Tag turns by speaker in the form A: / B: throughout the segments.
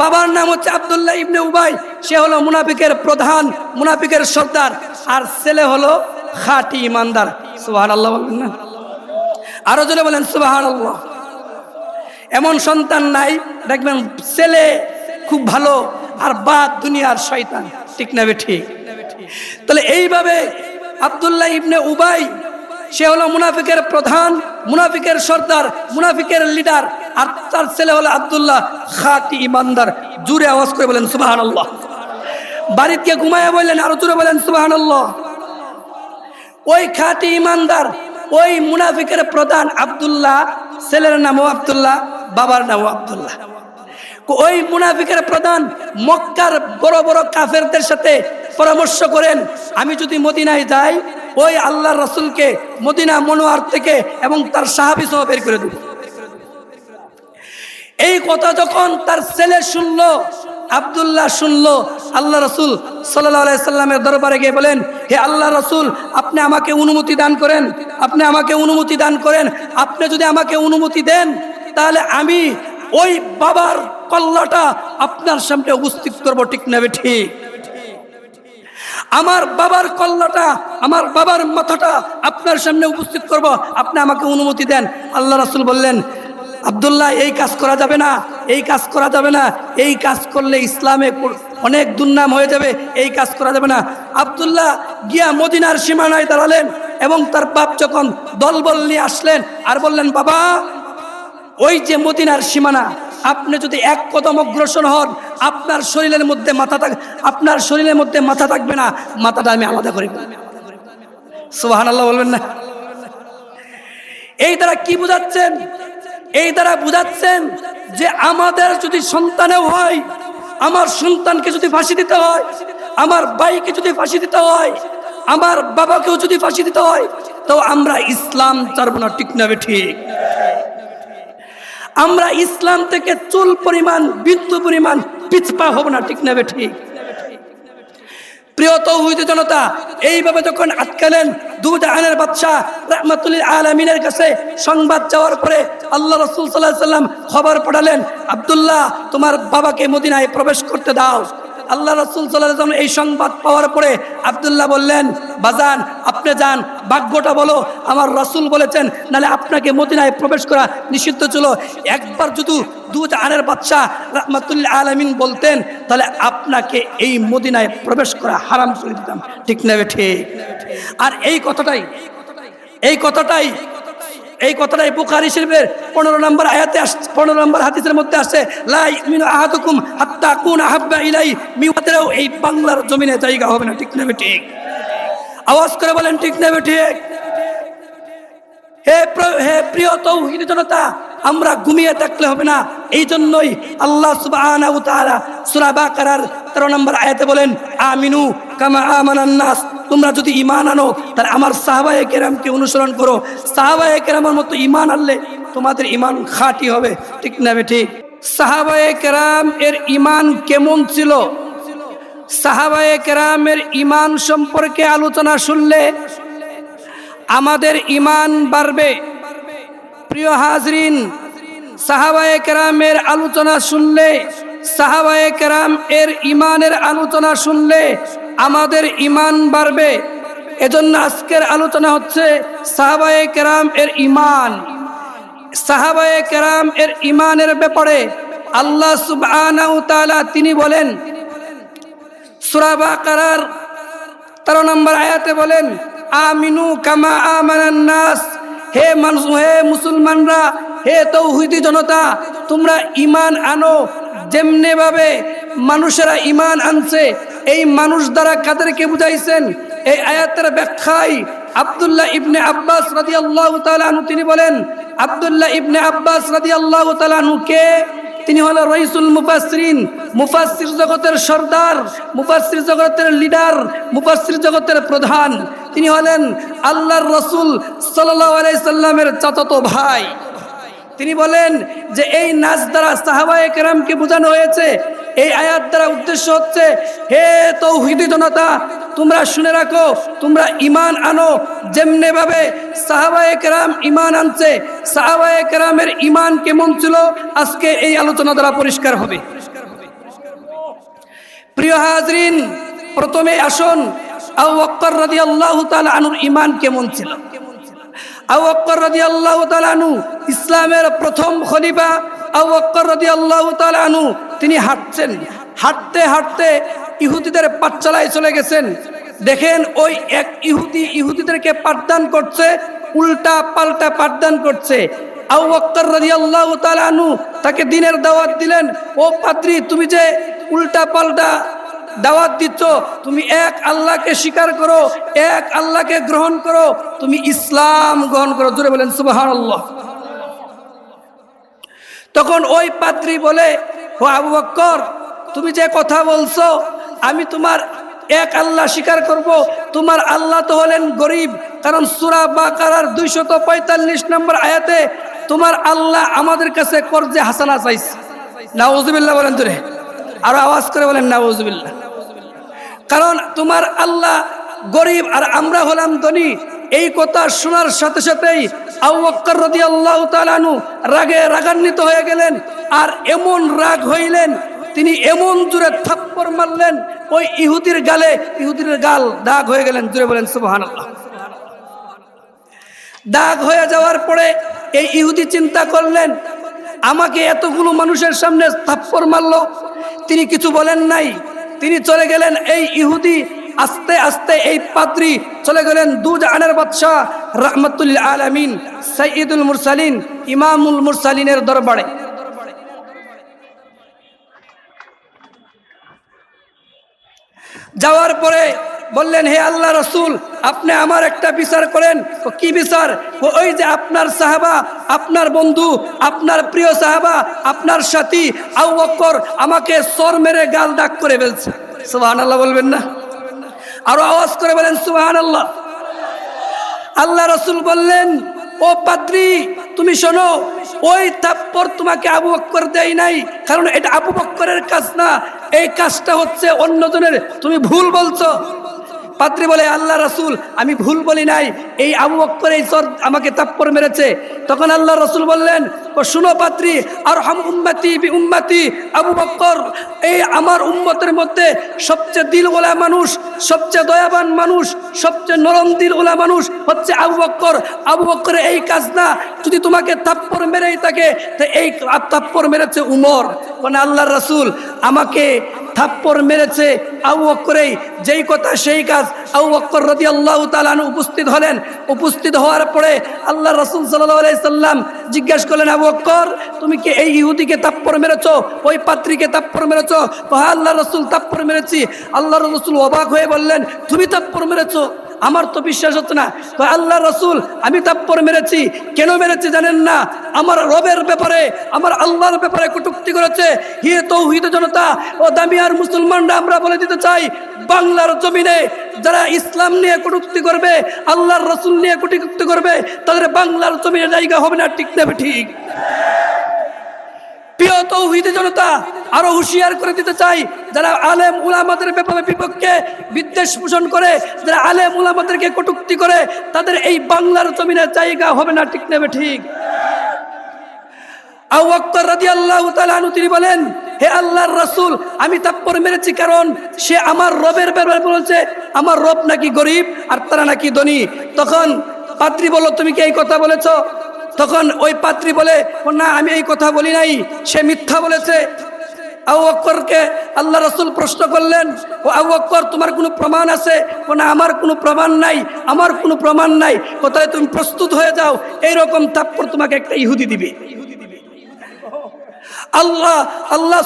A: বাবার নাম হচ্ছে আব্দুল্লাহ ইবনে উবাই। সে হলো মুনাফিকের প্রধান, মুনাফিকের সর্দার। আর ছেলে হলো খাঁটি ইমানদার। সুবাহ আল্লাহ বলবেন না? আরও জনে বলেন সুবাহ আল্লাহ এমন সন্তান নাই, দেখবেন ছেলে খুব ভালো, আর বাদ দুনিয়ার শয়তান। ঠিক না বে ঠিক? তাহলে এইভাবে আব্দুল্লাহ ইবনে উবাই, সে হলো মুনাফিকের প্রধান, মুনাফিকের সর্দার, মুনাফিকের লিডার। আর তার ছেলে হলো আব্দুল্লাহ খাটি ইমানদার। জুড়ে আওয়াজ করে বলেন সুবাহান আল্লাহ বাড়িতে ঘুমায় বললেন, আরও জুড়ে বলেন সুবাহান আল্লাহ ওই খাটি ইমানদার, ওই মুনাফিকের প্রধান আব্দুল্লাহ, ছেলের নামও আব্দুল্লাহ, বাবার নামও আব্দুল্লাহ। ওই মুনাফিকের প্রধান মক্কার বড় বড় কাফেরদের সাথে পরামর্শ করেন, আমি যদি মদিনায় যাই, ওই আল্লাহ রসুলকে মদিনা মনোয়ার থেকে এবং তার সাহাবি সহ বের করে দেব। এই কথা যখন তার ছেলে শুনল, আবদুল্লাহ শুনলো, আল্লাহ রসুল সাল্লামের দরবারে গিয়ে বলেন, হে আল্লাহ রসুল, আপনি আমাকে অনুমতি দান করেন, আপনি আমাকে অনুমতি দান করেন, আপনি যদি আমাকে অনুমতি দেন, তাহলে আমি ওই বাবার কল্লাটা আপনার সামনে উপস্থিত করব, ঠিক নেবে ঠিক? আমার বাবার কল্লাটা আমার বাবার মাথাটা আপনার সামনে উপস্থিত করব, আপনি আমাকে অনুমতি দেন। আল্লাহ রাসুল বললেন আবদুল্লাহ, এই কাজ করা যাবে না, এই কাজ করা যাবে না, এই কাজ করলে ইসলামে অনেক দুর্নাম হয়ে যাবে, এই কাজ করা যাবে না। আবদুল্লাহ গিয়া মদিনার সীমানায় দাঁড়ালেন এবং তার বাপ যখন দলবল নিয়ে আসলেন আর বললেন, বাবা, ওই যে মদিনার সীমানা, আপনি যদি এক কদম অগ্রসর হন, আপনার শরীরের মধ্যে মাথা থাক আপনার শরীরের মধ্যে মাথা থাকবে না, মাথাটা আমি আলাদা করি সুবাহান আল্লাহ বলবেন না। এই তারা কি বুঝাচ্ছেন? এই দ্বারা বুঝাচ্ছেন যে আমাদের যদি সন্তানেও হয়, আমার সন্তানকে যদি ফাঁসি দিতে হয়, আমার বাইকে যদি ফাঁসি দিতে হয়, আমার বাবাকেও যদি ফাঁসি দিতে হয়, তো আমরা ইসলাম চারবো না, ঠিক নেবে ঠিক? আমরা ইসলাম থেকে চুল পরিমাণ, বিন্দু পরিমাণ পিছপা হব না, ঠিক নেবে ঠিক? প্রিয় তৌহিদ জনতা, এইভাবে যখন আটকালেন দুধ আনের বাদশাহ রহমতুল্লিল আলমিনের কাছে সংবাদ যাওয়ার পরে আল্লাহ রসুল সাল্লাহ সাল্লাম খবর পাঠালেন, আবদুল্লাহ, তোমার বাবাকে মদিনায় প্রবেশ করতে দাও। আল্লাহ রসুল সাল্লাহ এই সংবাদ পাওয়ার পরে আবদুল্লাহ বললেন, বাজান, আপনি যান, ভাগ্যটা বলো। আমার রসুল বলেছেন, নালে আপনাকে মদিনায় প্রবেশ করা নিষিদ্ধ ছিল। একবার যদি দুধ আনের বাচ্চা রহমতুল্লাহ আলমিন বলতেন, তাহলে আপনাকে এই মদিনায় প্রবেশ করা হারাম করে দিতাম। ঠিক নেবে ঠিক? আর এই কথাটাই এই কথাটাই এই কথাটাই বুখারি শরীফের পনেরো নম্বর আয়াতে আস পনেরো নম্বর হাদিসের মধ্যে আসছে লাই মিনু আহাতুকুম হাত্তা কুন আহাব্বা ইলাই এই বাংলার জমিনে জায়গা হবে না, ঠিক নেবে ঠিক আওয়াজ করে বলেন, ঠিক নেবে ঠিক হে হে প্রিয় তৌহিদ জনতা, আমরা ঘুমিয়ে থাকলে হবে না। এই জন্যই আল্লাহ সূরা বাকারার 13 নম্বর আয়াতে বলেন, আমিনু তোমরা যদি ইমান আনো, তাহলে আমার সাহাবায়ে কেরামকে অনুসরণ করো। সাহাবায়ে কেরামের মতো ইমান আনলে তোমাদের ইমান খাঁটি হবে। ঠিক না ঠিক? সাহাবায়ে কেরাম এর ইমান কেমন ছিল? সাহাবায়ে কেরামের ইমান সম্পর্কে আলোচনা শুনলে আমাদের ইমান বাড়বে। প্রিয় হাজরিন, সাহাবায়ে কেরামের আলোচনা শুনলে সাহাবায়ে কেরাম এর ইমানের আলোচনা শুনলে আমাদের ইমান বাড়বে। এজন্য আজকের আলোচনা হচ্ছে সাহাবায়ে কেরাম এর ইমান সাহাবায়ে কেরাম এর ইমানের ব্যাপারে আল্লাহ তাআলা তিনি বলেন, সূরা বাকারার তেরো নম্বর আয়াতে বলেন, আমিনু কামা আমানান নাস, হে মানুষ, হে মুসলমানরা, হে তৌহিদি জনতা, তোমরা ইমান আনো যেমনে ভাবে মানুষেরা ইমান আনছে, এই মানুষ দ্বারা কাদেরকে বুঝাইছেন? এই আয়াতের ব্যাখ্যায় আব্দুল্লাহ ইবনে আব্বাস রাদিয়াল্লাহু তাআলা আনহু তিনি বলেন, আব্দুল্লাহ ইবনে আব্বাস রাদিয়াল্লাহু তাআলা আনহু কে? তিনি হলো রইসুল মুফাসরিন মুফাসির জগতের সর্দার মুফাসির জগতের লিডার মুফাসির জগতের প্রধান। তিনি হলেন আল্লাহর রসুল সাল্লাহ আলাইসাল্লামের চাচাতো ভাই। তিনি বলেন যে এই নাচ দ্বারা সাহাবায়ে কেরামকে বোঝানো হয়েছে, এই আয়াত দ্বারা উদ্দেশ্য হচ্ছে, হে তৌহিদি জনতা, তোমরা শুনে রাখো, তোমরা ইমান আনো। যেমনে ভাবে সাহাবায়ে কেরাম ইমান আনছে, সাহাবায়ে কেরামের ইমান কেমন ছিল, আজকে এই আলোচনা দ্বারা পরিষ্কার হবে। প্রিয় হাজরিন, প্রথমে আসুন আউ বক্কর রাদি আল্লাহ আনুর ইমান কেমন ছিল? আউ রাদি আল্লাহ আনু ইসলামের প্রথম খলিফা আউ বক্কর রাদি আল্লাহ আনু তিনি হাঁটছেন। হাঁটতে হাঁটতে ইহুদিদের পাঠচালায় চলে গেছেন। দেখেন ওই এক ইহুদি ইহুদিদেরকে পাঠদান করছে, উল্টা পাল্টা পাঠদান করছে। আউ বক্কর রাজি আল্লাহ আনু তাকে দিনের দাওয়াত দিলেন, ও পাত্রী তুমি যে উল্টা পাল্টা দাওয়াত দিচ্ছ, তুমি এক আল্লাহকে স্বীকার করো, এক আল্লাহকে গ্রহণ করো, তুমি ইসলাম গ্রহণ করো। জুড়ে বলেন সুবাহান আল্লাহ তখন ওই পাত্রী বলে, ও আবু বক্কর, তুমি যে কথা বলছো, আমি তোমার এক আল্লাহ স্বীকার করব। তোমার আল্লাহ তো হলেন গরিব, কারণ সুরা বাকারার দুইশত পঁয়তাল্লিশ নম্বর আয়াতে, তোমার আল্লাহ আমাদের কাছে কর্জে হাসানা চাইছে। নাউজুবিল্লাহ বলেন তোরে আরও আওয়াজ করে বলেন, নাউজুবিল্লাহ। কারণ তোমার আল্লাহ গরিব আর আমরা হলাম ধনী। এই কথা শোনার সাথে সাথেই আউ্বক্কর রদি আল্লাহ তালানু রাগে রাগান্বিত হয়ে গেলেন আর এমন রাগ হইলেন, তিনি এমন জুড়ে থাপ্পড় মারলেন, ওই ইহুদির গালে, ইহুদির গাল দাগ হয়ে গেলেন জুড়ে বলেন সুবাহান দাগ হয়ে যাওয়ার পরে এই ইহুদি চিন্তা করলেন আমাকে এতগুলো মানুষের সামনে থাপ্পড় মারলো। তিনি কিছু বলেন নাই। তিনি চলে গেলেন এই ইহুদি, আস্তে আস্তে এই পাত্রী চলে গেলেন দুজ আনের বাদশাহ রহমতুল আলমিন সঈদুল মুরসালিন, ইমামুল মুরসালিনের দরবারে। যাওয়ার পরে বললেন, হে আল্লাহ রসুল, আপনি আমার একটা বিচার করেন। কি বিচার? ওই যে আপনার সাহাবা, আপনার বন্ধু, আপনার প্রিয় সাহাবা, আপনার সাথী আউ বক্কর আমাকে সর মেরে গাল ডাক করে ফেলছে। সুবাহান আল্লাহ বলবেন না? আরও আওয়াজ করে বলেন সুবাহান আল্লাহ আল্লাহ রসুল বললেন, ও পাত্রী তুমি শোনো, ওই থাপ্পর তোমাকে আবু বক্কর দেয় নাই, কারণ এটা আবু বক্করের কাজ না, এই কাজটা হচ্ছে অন্যজনের, তুমি ভুল বলছো। পাত্রী বলে, আল্লাহ রসুল, আমি ভুল বলি নাই। এই আবু বক্কর, এই চর আমাকে তাপ্পর মেরেছে। তখন আল্লাহ রসুল বললেন, ও শুনো পাত্রী, আর হাম উম্মাতি বি উম্মাতি, আবু বক্কর, এই আমার উম্মতের মধ্যে সবচেয়ে দিল ওলা মানুষ, সবচেয়ে দয়াবান মানুষ, সবচেয়ে নরম দিল ওলা মানুষ হচ্ছে আবু বক্কর। আবু বক্করের এই কাজ না যদি তোমাকে তাপ্পর মেরেই থাকে, তো এই তাপ্পর মেরেছে উমর। মানে আল্লাহ রসুল, আমাকে থাপ্পর মেরেছে আউ করেই যেই কথা সেই কাজ আবু রদি আল্লাহ তালান উপস্থিত হলেন। উপস্থিত হওয়ার পরে আল্লাহ রসুল সাল্লাহ সাল্লাম জিজ্ঞেস করলেন, আবু বক্কর তুমি কি এই ইহুদিকে তাপ্পর মেরেছ? ওই পাত্রীকে তাপ্পর মেরেছ? হ্যাঁ আল্লাহ রসুল তাপ্পর মেরেছি। আল্লাহ রসুল অবাক হয়ে বললেন, তুমি তাপ্পর মেরেছো? আমার তো বিশ্বাস হচ্ছে না। তো আল্লাহ রসুল, আমি তাপ্পর মেরেছি। কেন মেরেছি জানেন না? আমার রবের ব্যাপারে, আমার আল্লাহর ব্যাপারে কটুক্তি করেছে। হিয়ে তৌহিদ জনতা ও দামিয়ার মুসলমানরা, আমরা বলে দিতে চাই, বাংলার জমিনে যারা ইসলাম নিয়ে কটুক্তি করবে, আল্লাহর রসুল নিয়ে কটুক্তি করবে, তাদের বাংলার জমিনে জায়গা হবে না, ঠিক নেবে ঠিক? প্রিয় জনতা, আরও করে দিতে চাই, যারা আলেম উলামাদের ব্যাপারে বিপক্ষে বিদ্বেষ পোষণ করে, যারা আলেম উলামাদেরকে কটুক্তি করে, তাদের এই বাংলার জমিনে জায়গা হবে না, ঠিক নেবে ঠিক? তিনি বলেন হে আল্লাহর রসুল, আমি তাপ্পর মেরেছি কারণ সে আমার রবের ব্যাপারে বলেছে, আমার রব নাকি গরিব আর তারা নাকি ধনী। তখন পাত্রী বলল, তুমি কি এই কথা বলেছ? তখন ওই পাত্রী বলে "ও না, আমি এই কথা বলি নাই, সে মিথ্যা বলেছে। আউ অক্করকে আল্লাহ রসুল প্রশ্ন করলেন, ও আবু বক্কর তোমার কোনো প্রমাণ আছে? ও, না, আমার কোনো প্রমাণ নাই, আমার কোনো প্রমাণ নাই। কোথায় তুমি প্রস্তুত হয়ে যাও? এইরকম তাপ্পর তোমাকে একটা ইহুদি দিবে। আল্লাহ আল্লাহ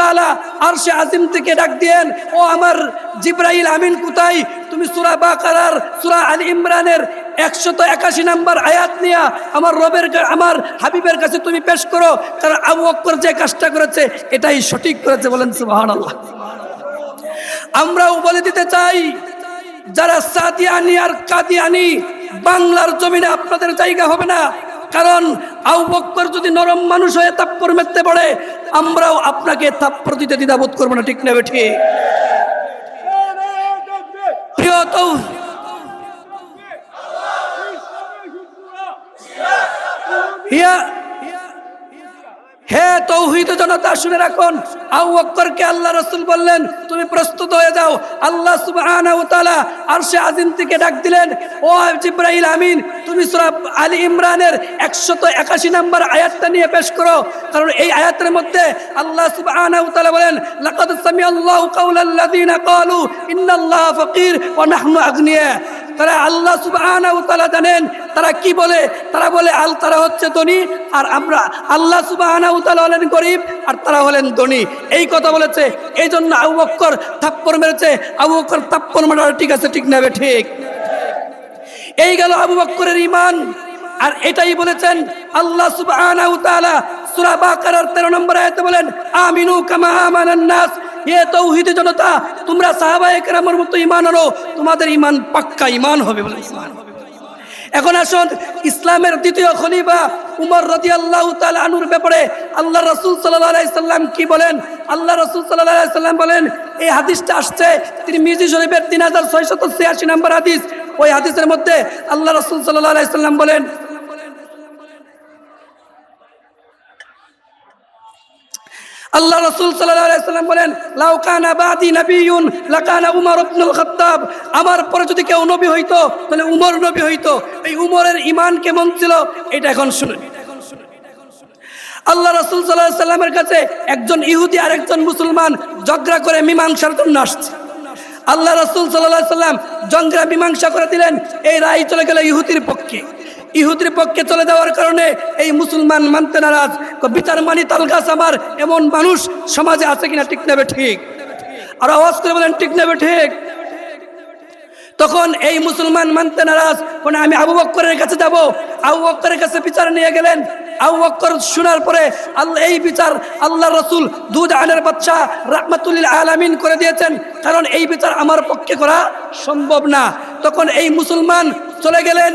A: তাআলা আরশে আজিম থেকে ডাক দিয়েন, ও আমার জিব্রাইল আমিন কোথায়? তুমি সূরা বাকারার, সূরা আলী ইমরানের একশত একাশি নাম্বার আয়াত নিয়া আমার রবের আমার হাবিবের কাছে তুমি পেশ করো। কারণ আবু বক্কর যে কাজটা করেছে, এটাই সঠিক করেছে বলেন সুবহানাল্লাহ। আমরাও বলে দিতে চাই, যারা সাদিয়ানি আর কাদিয়ানি, বাংলার জমিনে আপনাদের জায়গা হবে না। কারণ আউ বক্কর যদি নরম মানুষ হয়ে তাপ্পর মেতে পড়ে, আমরাও আপনাকে তাপ্পর দিতে দ্বিধাবোধ করব না, ঠিক নেবে ঠিক? প্রিয় তো হিয়া হে তৌহিদ জনতা, শুনে রাখুন। আবু বক্করকে আল্লাহ রসুল বললেন, তুমি প্রস্তুত হয়ে যাও। আল্লাহ ওয়া তাআলা আরশে আজিম থেকে ডাক দিলেন, ও জিব্রাইল আমিন, তুমি সূরা আলী ইমরানের 181 নম্বর আয়াতটা নিয়ে পেশ করো। কারণ এই আয়াতের মধ্যে আল্লাহ সুবহানাহু ওয়া তাআলা বলেন, লাকাদ সামিআল্লাহু কাওলাল্লাযিনা ক্বালু, ইন্নাল্লাহা ফাকির ওয়া নাহনু আগনিয়া। তারা আল্লাহ ওয়া জানেন। তারা কি বলে? তারা বলে, আল তারা হচ্ছে ধনী, আর আমরা আল্লাহ ওয়া হলেন গরিব, আর তারা হলেন ধনী। এই কথা বলেছে। এই জন্য আবু বক্কর থাপ্পর মেরেছে। আবু বক্কর থাপ্পড় মারা ঠিক আছে, ঠিক নেবে ঠিক। এই গেল আবু বক্করের ইমান আর এটাই বলেছেন আল্লাহ তাআলা। সূরা 13 নম্বর আয়াতে বলেন, আমিনু কামা আমানান নাস। এ তৌহিদ জনতা, তোমরা সাহাবায়ে কেরামের মতো ঈমান আনো, তোমাদের ঈমান পাক্কা ঈমান হবে বলে ঈমান হবে। এখন আসুন, ইসলামের দ্বিতীয় খলিফা উমর রাদিয়াল্লাহু তাআলা আনুর ব্যাপারে আল্লাহ রাসূল সাল্লাম কি বলেন? আল্লাহ রাসূল সাল্লাম বলেন, এই হাদিসটা আসছে তিনি মিজি শরীফের 3686 নম্বর হাদিস। ওই হাদিসের মধ্যে আল্লাহ রাসূল আলাইহি সাল্লাম বলেন আল্লাহ রসুল সাল্লাম বলেন লাউকানা বাদি নবীন লাকানা উমর ইবনুল খাত্তাব। আমার পরে যদি কেউ নবী হইতো, তাহলে উমর নবী হইতো। এই উমরের ইমান কেমন ছিল? এটা এখন শুনুন। আল্লাহ রসুল সাল্লাহ সাল্লামের কাছে একজন ইহুদি আর একজন মুসলমান ঝগড়া করে মীমাংসার জন্য আসছে। আল্লাহ রসুল সাল্লাহ সাল্লাম জংরা মীমাংসা করে দিলেন, এই রায় চলে গেল ইহুদির পক্ষে। ইহুদির পক্ষে চলে যাওয়ার কারণে এই মুসলমান মানতে নারাজ। বিচার মানি তালগাছ আমার, এমন মানুষ সমাজে আছে কিনা ঠিক নেবে ঠিক? আর আওয়াজ করে বলেন, ঠিক নেবে ঠিক। তখন এই মুসলমান মানতে নারাজ মানে আমি আবু বক্করের কাছে যাব। আবু বক্করের কাছে বিচার নিয়ে গেলেন। আবু বক্কর শোনার পরে আল্লাহ এই বিচার আল্লাহ রসুল দুধ আনের বাচ্চা রাহমাতুল্লিল আলামিন করে দিয়েছেন, কারণ এই বিচার আমার পক্ষে করা সম্ভব না। তখন এই মুসলমান চলে গেলেন।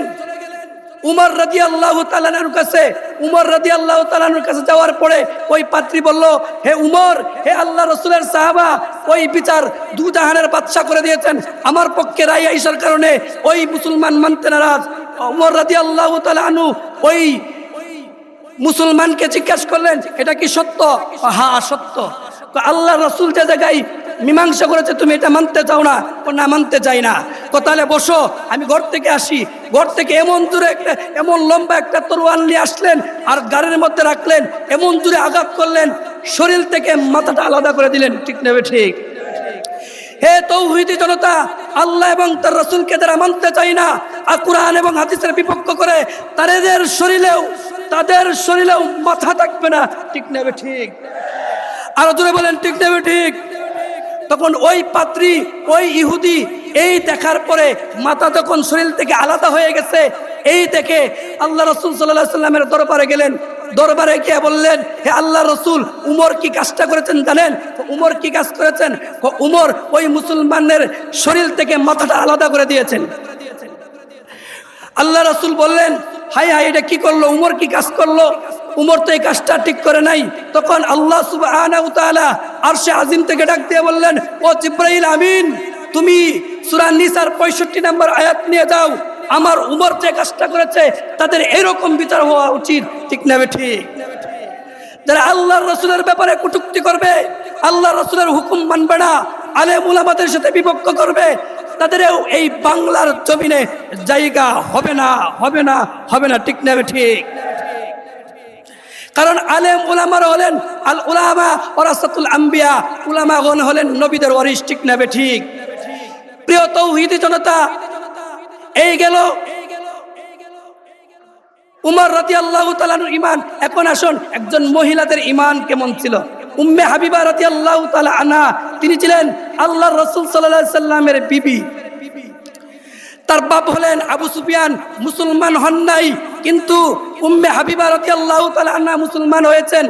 A: উমর রাজি আল্লাহ তালানুর কাছে, উমর রাজি আল্লাহ তালানুর কাছে যাওয়ার পরে ওই পাত্রী বলল, হে উমর, হে আল্লাহ রসুলের সাহাবা, ওই বিচার দু জাহানের বাদশা করে দিয়েছেন। আমার পক্ষে রায় আইসার কারণে ওই মুসলমান মানতে নারাজ। উমর রাজি আল্লাহ তালানু ওই মুসলমানকে জিজ্ঞাসা করলেন, এটা কি সত্য? হা সত্য। আল্লাহ রসুল যে জায়গায় মীমাংসা করেছে, তুমি এটা মানতে চাও না? না, মানতে চাই না। কো তাহলে বসো, আমি ঘর থেকে আসি। ঘর থেকে এমন দূরে একটা, এমন লম্বা একটা তরোয়াল নিয়ে আসলেন আর গাড়ির মধ্যে রাখলেন, এমন দূরে আঘাত করলেন, শরীর থেকে মাথাটা আলাদা করে দিলেন। ঠিক নেবে ঠিক? হে তৌহিদি জনতা, আল্লাহ এবং তার রসুলকে যারা মানতে চাই না, আর কোরআন এবং হাদিসের বিপক্ষ করে, তাদের শরীরেও তাদের শরীরেও মাথা থাকবে না। ঠিক নেবে ঠিক? আরও দূরে বলেন, ঠিক নেবে ঠিক? তখন ওই পাত্রী, ওই ইহুদি, এই দেখার পরে মাথা যখন শরীর থেকে আলাদা হয়ে গেছে, এই দেখে আল্লাহ রসুল সাল্লাহ সাল্লামের দরবারে গেলেন। দরবারে গিয়ে বললেন, হে আল্লাহ রসুল, উমর কি কাজটা করেছেন জানেন? উমর কি কাজ করেছেন? উমর ওই মুসলমানের শরীর থেকে মাথাটা আলাদা করে দিয়েছেন। আল্লাহ রসুল বললেন হাই হাই এটা কি করল? উমর কি কাজ করল? উমর তো এই কাজটা ঠিক করে নাই। তখন আল্লাহ আর সে আজিম থেকে ডাক দিয়ে বললেন, ও জিব্রাইল আমিন, তুমি সুরা নিসার পঁয়ষট্টি নম্বর আয়াত নিয়ে যাও। আমার উমর যে কাজটা করেছে, তাদের এরকম বিচার হওয়া উচিত। ঠিক নেবে ঠিক যারা আল্লাহ রসুলের ব্যাপারে কটুক্তি করবে আল্লাহ রসুলের হুকুম মানবে না, আলেম উলামাদের সাথে বিপক্ষ করবে, তাদেরও এই বাংলার জমিনে জায়গা হবে না হবে না হবে না। ঠিক নেবে ঠিক কারণ আলেম উলামারা হলেন আল উলামা ওরাসাতুল আম্বিয়া। উলামাগণ হলেন নবীদের ওয়ারিস ঠিক নেবে ঠিক? প্রিয় তৌহিদি জনতা, এই গেল। উমর রাতি আল্লাহ ইমান এখন আসুন, একজন মহিলাদের ইমান কেমন ছিল? উম্মে হাবিবা রাতি আল্লাহ আনা তিনি ছিলেন আল্লাহ রসুল সাল্লামের বিবি। তার বাপ হলেন আবু সুফিয়ান, মুসলমান হন নাই, কিন্তু উম্মে হাবিবা রাতি আল্লাহ তালা মুসলমান হয়েছেন।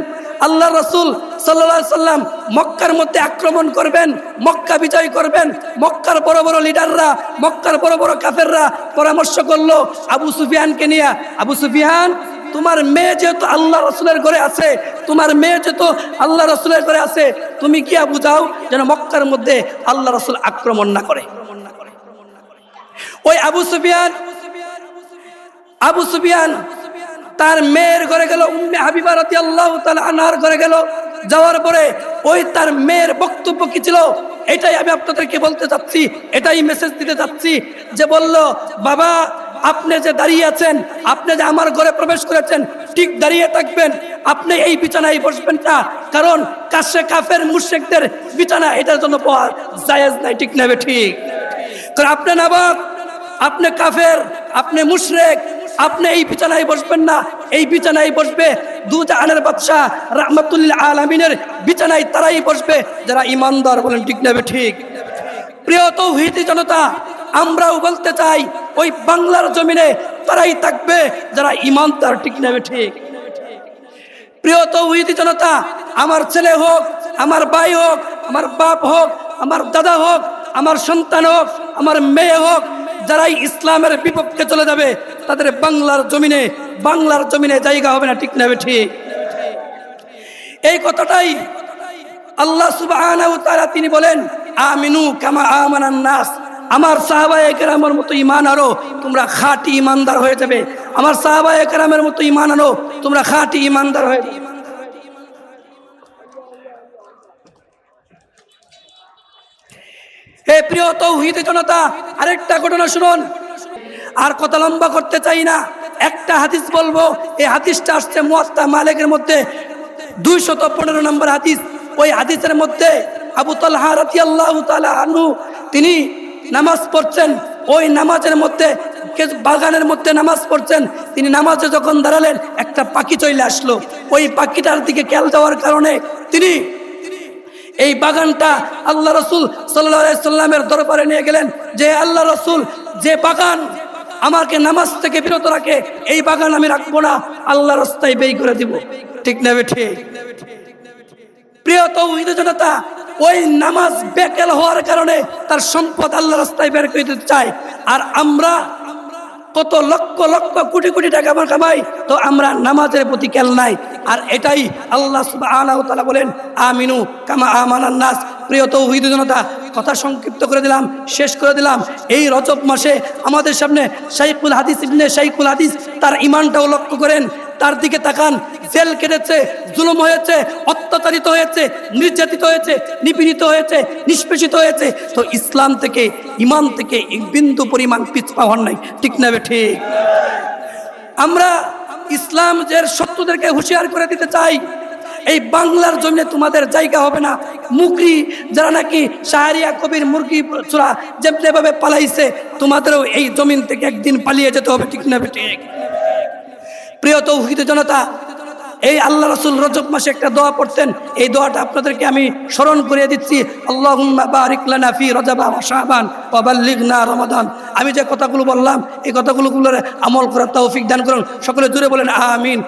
A: আল্লাহ রসুল সাল্লা সাল্লাম মক্কার মধ্যে আক্রমণ করবেন, মক্কা বিজয় করবেন। মক্কার বড় বড় লিডাররা, মক্কার বড় বড় কাফেররা পরামর্শ করল আবু সুফিয়ানকে নিয়ে। আবু সুফিয়ান, তোমার মেয়ে যেহেতু আল্লাহ রসুলের ঘরে আছে, তোমার মেয়ে যেহেতু আল্লাহ রসুলের ঘরে আছে, তুমি কি বুঝাও যেন মক্কার মধ্যে আল্লাহ রসুল আক্রমণ না করে? ওই আবু সুফিয়ান আবু সুফিয়ান তার মেয়ের ঘরে গেল, উম্মে হাবিবা রাতি আল্লাহ আনার ঘরে গেল। যাওয়ার পরে ওই তার মেয়ের বক্তব্য কি ছিল? এটাই আমি আপনাদেরকে বলতে চাচ্ছি, এটাই মেসেজ দিতে চাচ্ছি যে বলল, বাবা, আপনি যে দাঁড়িয়ে আছেন, আপনি যে আমার ঘরে প্রবেশ করেছেন, ঠিক দাঁড়িয়ে থাকবেন। আপনি এই বিছানায় বসবেন না, কারণ কাশে কাফের মুর্শেকদের বিছানা এটার জন্য পাওয়া জায়েজ নাই, ঠিক নেবে ঠিক? কারণ আপনি নাবাক, আপনি কাফের, আপনি মুশরেক আপনি এই বিছানায় বসবেন না। এই বিছানায় বসবে দু জাহানের বাদশাহ রহমতুল্লাহ আলমিনের বিছানায় তারাই বসবে। যারা ইমানদার বলেন, ঠিক নেবে ঠিক? প্রিয় তৌহিদি জনতা, আমরাও বলতে চাই, ওই বাংলার জমিনে তারাই থাকবে, যারা ইমানদার, ঠিক নেবে ঠিক? প্রিয় তৌহিদি জনতা, আমার ছেলে হোক, আমার ভাই হোক, আমার বাপ হোক, আমার দাদা হোক, আমার সন্তান হোক, আমার মেয়ে হোক যারাই ইসলামের বিপক্ষে চলে যাবে, তাদের বাংলার জমিনে বাংলার জমিনে জায়গা হবে না, ঠিক নেবে ঠিক। এই কথাটাই আল্লাহ তাআলা তিনি বলেন, আমিনু কামা আমানান নাস। আমার সাহাবায়ে একরামের মতো ইমান আরও তোমরা খাঁটি ইমানদার হয়ে যাবে। আমার সাহাবা একরামের মতো ইমান আরও তোমরা খাঁটি ইমানদার হয়ে যাবে। হে প্রিয় তৌহিদ জনতা, আরেকটা ঘটনা শুনুন। আর কথা লম্বা করতে চাই না। একটা হাদিস বলব, এই হাদিসটা আসছে মুয়াত্তা মালিকের মধ্যে। দুইশত পনেরো নম্বর হাদিস। ওই হাদিসের মধ্যে আবু তালহা রাতি আল্লাহ আনহু, তিনি নামাজ পড়ছেন। ওই নামাজের মধ্যে বাগানের মধ্যে নামাজ পড়ছেন। তিনি নামাজে যখন দাঁড়ালেন, একটা পাখি চলে আসলো। ওই পাখিটার দিকে খেয়াল দেওয়ার কারণে তিনি এই বাগানটা আল্লাহ রসুল সাল্লা সাল্লামের দরবারে নিয়ে গেলেন যে আল্লাহ রসুল, যে বাগান আমাকে নামাজ থেকে বিরত রাখে, এই বাগান আমি রাখব না আল্লাহ রাস্তায় বেই করে দিব। ঠিক নেবে ঠিক? জনতা, ওই নামাজ হওয়ার কারণে তার সম্পদ আল্লাহ রাস্তায় বের করে দিতে চায়। আর আমরা কত লক্ষ লক্ষ কোটি কোটি টাকা আমার কামাই, তো আমরা নামাজের প্রতি খেল নাই। আর এটাই আল্লাহ তাআলা বলেন, আমিনু কামা আমার নাস। প্রিয় তৌহিদ জনতা, কথা সংক্ষিপ্ত করে দিলাম, শেষ করে দিলাম। এই রজব মাসে আমাদের সামনে শাইকুল হাদিস ইবনে শাইকুল হাদিস তার ইমানটাও লক্ষ্য করেন। তার দিকে তাকান। জেল কেটেছে, জুলুম হয়েছে, অত্যাচারিত হয়েছে, নির্যাতিত হয়েছে, নিপীড়িত হয়েছে, নিষ্পেষিত হয়েছে। তো ইসলাম থেকে ইমান থেকে এক বিন্দু পরিমাণ পিছপা হন নাই। ঠিক নেবে ঠিক? আমরা ইসলাম যে শত্রুদেরকে হুঁশিয়ার করে দিতে চাই, এই বাংলার জমিনে তোমাদের জায়গা হবে না। মুকরি যারা নাকি শাহরিয়া কবির মুরগি চূড়া যেভাবে পালাইছে, তোমাদেরও এই জমিন থেকে একদিন পালিয়ে যেতে হবে। ঠিক না ঠিক? প্রিয় তৌহিত জনতা, এই আল্লাহ রসুল রজব মাসে একটা দোয়া পড়তেন। এই দোয়াটা আপনাদেরকে আমি স্মরণ করিয়ে দিচ্ছি। রমাদান। আমি যে কথাগুলো বললাম, এই কথাগুলো আমল করার তৌফিক দান করুন। সকলে জুড়ে বলেন, আমিন।